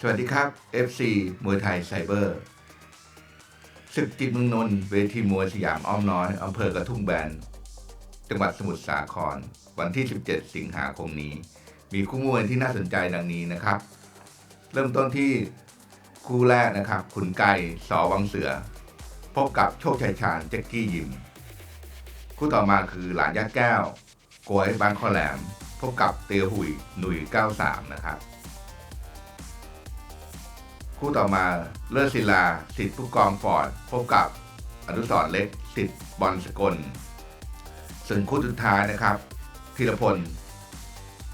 สวัสดีครับ FC มวยไทยไซเบอร์ศึกจิตเมืองนนท์เวทีมวยสยามอ้อมน้อยอำเภอกระทุ่มแบน จังหวัดสมุทรสาคร วันที่ 17 สิงหาคมนี้ มีคู่มวยที่น่าสนใจดังนี้นะครับ เริ่มต้นที่คู่แรกนะครับ ขุนไก่สอวังเสือ พบกับโชคชัยชาญแจ็คกี้ยิม คู่ต่อมาคือหลานยักษ์แก้วโกยบางข้อแหลม พบกับเตียหุยหนุ่ย 93 นะครับ คู่ต่อมาเลิศศิลาสิทธิ์ผู้กองฟอร์ดพบกับอนุสรเล็กสิทธิ์บอลสกล ส่วนคู่สุดท้ายนะครับธีรพล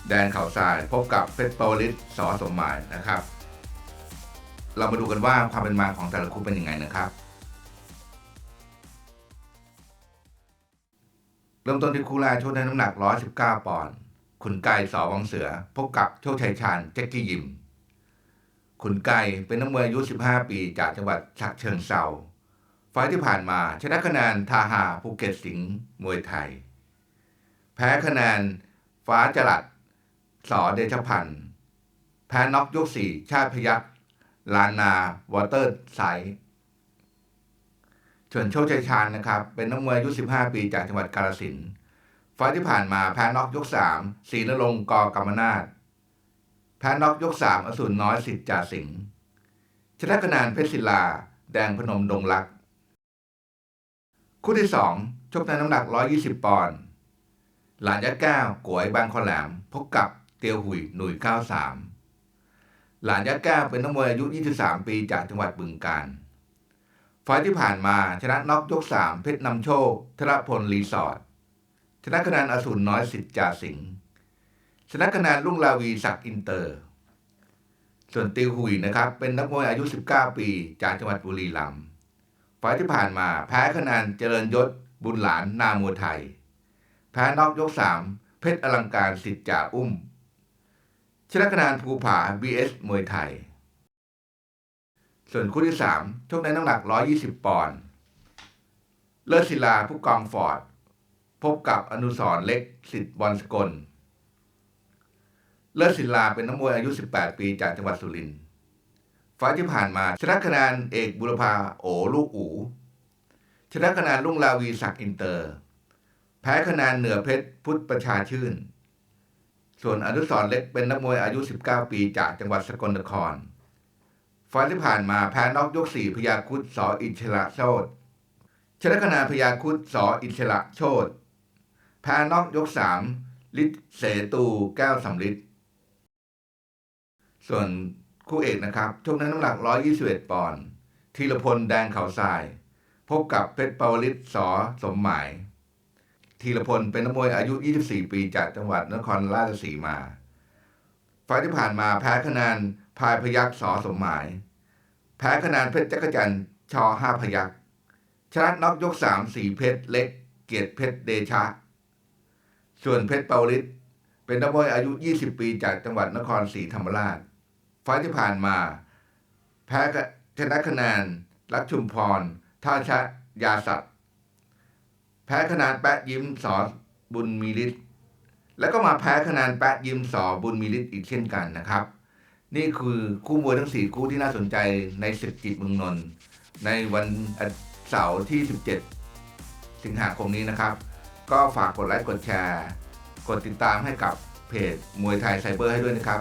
แดนเขาทราย พบกับเพชรปวลิศสอสมหมายนะครับ เรามาดูกันว่าความเป็นมาของแต่ละคู่เป็นยังไงนะครับ เริ่มต้นที่คู่แรกโชคในน้ำหนัก 119 ปอนด์ขุนไก่สอวังเสือ พบกับโชคชัยชาญแจ็คกี้ยิม ขุนไก่เป็นนักมวยอายุ 15 ปีจากจังหวัดฉะเชิงเซาไฟที่ผ่านมาชนะคะแนนทาหาภูเก็ตสิงห์มวยไทย แพ้คะแนนฟ้าจรัดสอเดชพันธ์แพ้น็อกยกสี่ชาติพยักลานนาวอเตอร์ไซด์ส่วนโชคชัยชาญนะครับ เป็นนักมวยอายุ 15 ปีจากจังหวัดกาฬสินธุ์ไฟที่ผ่านมาแพ้น็อกยกสามศรีนรงค์กอกรรมนาถ แพ้น็อกยกสามอสูรน้อยสิทธิ์จ่าสิงห์ชนะคะแนนเพชรศิลา แดงพนมดงรัก คู่ที่สองชกในน้ำหนัก 120 ปอนด์หลานยัดแก้วกวยบางคอแหลม พบกับเตียวหุยหนุ่ย 93 หลานยัดแก้วเป็นนักมวยอายุ 23 ปีจากจังหวัดบึงกาฬไฟที่ผ่านมาชนะน็อกยก 3 เพชรนำโชคธรพลรีสอร์ทชนะคะแนนอสูรน้อยสิทธิ์จ่าสิงห์ ชนะคะแนนลุงลาวีศักดิ์อินเตอร์ ส่วนติวหุยนะครับ เป็นนักมวยอายุ 19 ปี จากจังหวัดบุรีรัมย์ไฟที่ผ่านมาแพ้คะแนนเจริญยศบุญหลานนามวยไทย แพ้นอกยก 3 เพชรอลังการสิทธิ์จ่าอุ้ม ชนะคะแนนภูผา BS มวยไทย ส่วนคู่ที่ 3 ชกในน้ำหนัก 120 ปอนด์เลิศศิลาผู้กองฟอร์ด พบกับอนุสรเล็กสิทธิ์บอลสกล เลิศศิลาเป็นนักมวยอายุ 18 ปีจากจังหวัดสุรินทร์ไฟล์ที่ผ่านมาชนะคะแนนเอกบุรพาโอลูกอูชนะคะแนนลุงลาวีศักดิ์อินเตอร์ แพ้คะแนนเหนือเพชรพุทธประชาชื่น ส่วนอนุสรเล็กเป็นนักมวยอายุ 19 ปีจากจังหวัดสกลนครไฟล์ที่ผ่านมาแพ้น็อกยก4พยาคุดสออินชละโชตชนะคะแนนพยาคุดสออินชละโชตแพ้น็อกยก3ลิศเสตูแก้วสำลิด ส่วนคู่เอกนะครับชกในน้ำหนัก 121 ปอนด์ธีรพลแดงเขาทราย พบกับเพชรปวลิศสอสมหมายธีรพลเป็นนักมวยอายุ 24 ปีจากจังหวัดนครราชสีมาไฟที่ผ่านมาแพ้คะแนนพายพยักสอสมหมาย แพ้คะแนนเพชรจักรจันทร์ชอห้าพยักชนะน็อกยก3สีเพชรเล็ก เกียรติเพชรเดชะ ส่วนเพชรเปาลิศเป็นนักมวยอายุ 20 ปีจากจังหวัดนครศรีธรรมราช ไฟที่ผ่านมา แพ้ชนะคะแนนรักชุมพร ท่าชะยาสัตว์ แพ้คะแนนแปะยิ้มสอบุญมีฤทธิ์แล้วก็มาแพ้คะแนนแปะยิ้มสอบุญมีฤทธิ์อีกเช่นกันนะครับ นี่คือคู่มวยทั้ง 4 คู่ที่น่าสนใจในศึกจิตเมืองนนท์ในวันเสาร์ที่ 17 สิงหาคมนี้นะครับ ก็ฝากกดไลค์กดแชร์ กดติดตามให้กับเพจมวยไทยไซเบอร์ให้ด้วยนะครับ